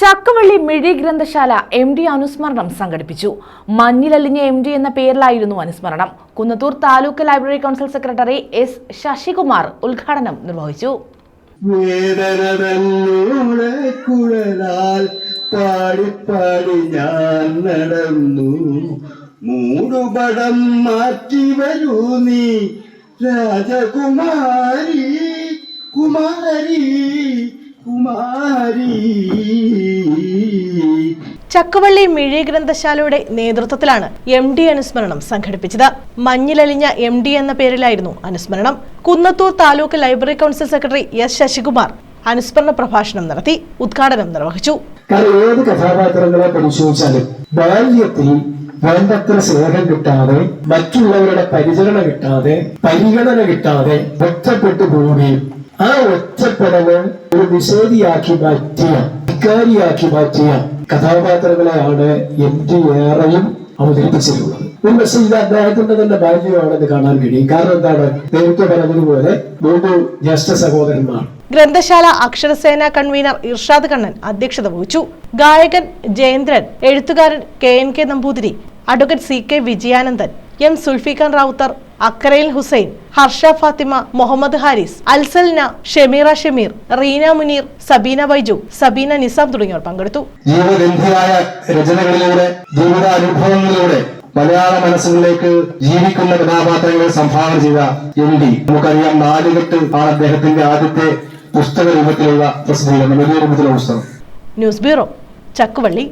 ചക്കവള്ളി മിഴി ഗ്രന്ഥശാല M D അനുസ്മരണം സംഘടിപ്പിച്ചു. മഞ്ഞിലലിഞ്ഞ എം ഡി എന്ന പേരിലായിരുന്നു അനുസ്മരണം. Kunnathur taluk library council secretary S Sasikumar ഉദ്ഘാടനം നിർവഹിച്ചു. മാറ്റി വരൂ നീ രാജകുമാരി കുമാരി കുമാരി. ചക്കവള്ളി മിഴി ഗ്രന്ഥശാലയുടെ നേതൃത്വത്തിലാണ് എം ഡി അനുസ്മരണം സംഘടിപ്പിച്ചത്. മഞ്ഞിലലിഞ്ഞ എം ഡി എന്ന പേരിലായിരുന്നു അനുസ്മരണം. Kunnathur taluk library council secretary S Sasikumar അനുസ്മരണ പ്രഭാഷണം നടത്തി ഉദ്ഘാടനം നിർവഹിച്ചു. ഏത് കഥാപാത്രങ്ങളെ പരിശോധിച്ചാലും ബാല്യത്തിൽ വേണ്ടത്ര സ്നേഹം കിട്ടാതെ മറ്റുള്ളവരുടെ പരിചരണ കിട്ടാതെ പരിഗണന കിട്ടാതെ ഒറ്റപ്പെട്ടു പോവുകയും ആ ഒറ്റപ്പെടവ് ഒരു നിഷേധിയാക്കി മാറ്റിയ ധിക്കാരിയാക്കി മാറ്റിയ കഥാപാത്രങ്ങളെയാണ് എം ടി ഏറെയും അവതരിപ്പിച്ചിട്ടുള്ളത്. ഒരു പക്ഷേ ഇത് അദ്ദേഹത്തിന്റെ തന്നെ ബാല്യമാണെന്ന് കാണാൻ കഴിയും. കാരണം എന്താണ്? നേരത്തെ പറഞ്ഞതുപോലെ മൂന്ന് ജ്യേഷ്ഠ സഹോദരന്മാർ. ഗ്രന്ഥശാല അക്ഷരസേന കൺവീനർ ഇർഷാദ് കണ്ണൻ അധ്യക്ഷത വഹിച്ചു. ഗായകൻ ജയേന്ദ്രൻ എഴുത്തുകാരൻ K N K Namboothiri advocate C K Vijayanandan M Sulfikhan Ravuthar അക്കരയിൽ Hussain Harsha Fathima Muhammad Haris Alsalna Shemeera Shameer Reena Muneer Sabeena Vaiju Sabeena Nizam തുടങ്ങിയവർ പങ്കെടുത്തു. ജീവഗന്ധിയായ രചനകളിലൂടെ ജീവിതാനുഭവങ്ങളിലൂടെ മലയാള മനസ്സുകളിലേക്ക് ജീവിക്കുന്ന കഥാപാത്രങ്ങൾ സംഭാവന ചെയ്ത എം ഡി. നമുക്കറിയാം നാലുകെട്ട് ആണ് അദ്ദേഹത്തിന്റെ ആദ്യത്തെ പുസ്തക രൂപത്തിലുള്ള പ്രസിദ്ധീകരണം വലിയ രൂപത്തിലുള്ള പുസ്തകം. News bureau Chakkuvally.